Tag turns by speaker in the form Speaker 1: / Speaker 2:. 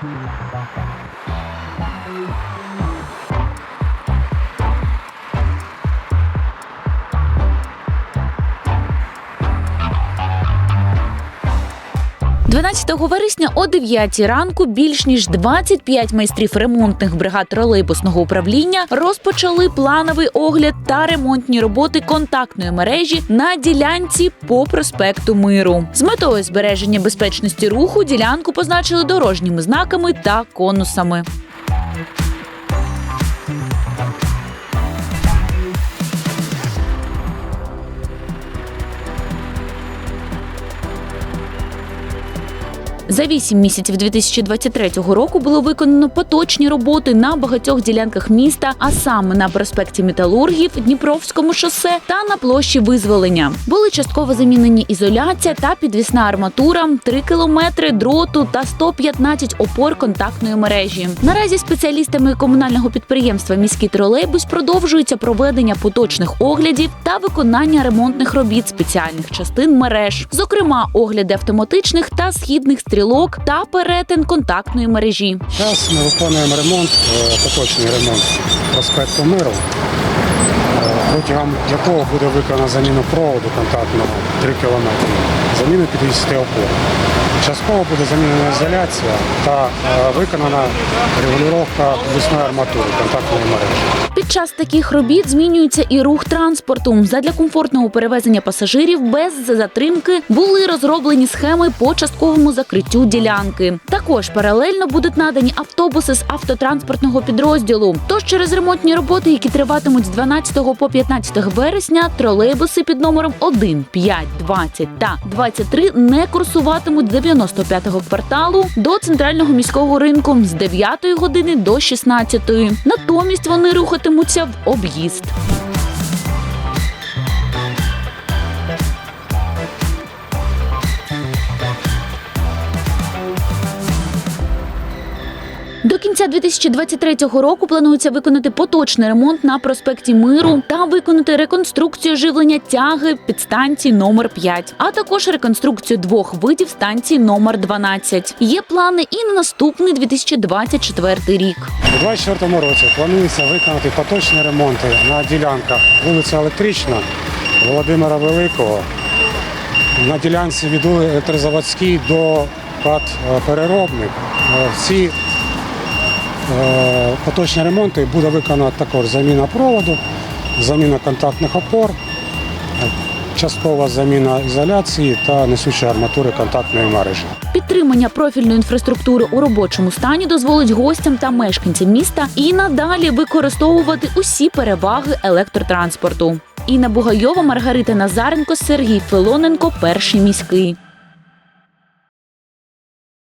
Speaker 1: Thank you. – 12 вересня о 9 ранку більш ніж 25 майстрів ремонтних бригад тролейбусного управління розпочали плановий огляд та ремонтні роботи контактної мережі на ділянці по проспекту Миру. З метою збереження безпечності руху ділянку позначили дорожніми знаками та конусами. За вісім місяців 2023 року було виконано поточні роботи на багатьох ділянках міста, а саме на проспекті Металургів, Дніпровському шосе та на площі Визволення. Були частково замінені ізоляція та підвісна арматура, 3 кілометри дроту та 115 опор контактної мережі. Наразі спеціалістами комунального підприємства міський тролейбус продовжується проведення поточних оглядів та виконання ремонтних робіт спеціальних частин мереж, зокрема огляди автоматичних та східних стрілок та перетин контактної мережі.
Speaker 2: Зараз ми виконуємо ремонт, е, поточний ремонт проспекту Миру, протягом якого буде виконана заміна проводу контактного 3 км, заміна 50 опор. Частково буде замінена ізоляція та е, виконана регулювання вісної арматури контактної мережі.
Speaker 1: Під час таких робіт змінюється і рух транспорту. Задля комфортного перевезення пасажирів без затримки були розроблені схеми по частковому закриттю ділянки. Також паралельно будуть надані автобуси з автотранспортного підрозділу. Тож через ремонтні роботи, які триватимуть з 12 по 15 вересня, тролейбуси під номером 1, 5, 20 та 23 не курсуватимуть з 95-го кварталу до центрального міського ринку з 9 години до 16. Натомість вони рухатимуться в об'їзд. До кінця 2023 року планується виконати поточний ремонт на проспекті Миру та виконати реконструкцію живлення тяги підстанції номер 5, а також реконструкцію двох видів станції номер 12. Є плани і на наступний 2024 рік.
Speaker 2: У 2024 році планується виконати поточні ремонти на ділянках вулиця Електрична Володимира Великого, на ділянці від електрозаводській до е, переробник. Е, Всі поточні ремонти буде виконана також заміна проводу, заміна контактних опор, е, часткова заміна ізоляції та несучої арматури контактної мережі.
Speaker 1: Підтримання профільної інфраструктури у робочому стані дозволить гостям та мешканцям міста і надалі використовувати усі переваги електротранспорту. Інна Бугайова, Маргарита Назаренко, Сергій Филоненко, перший міський.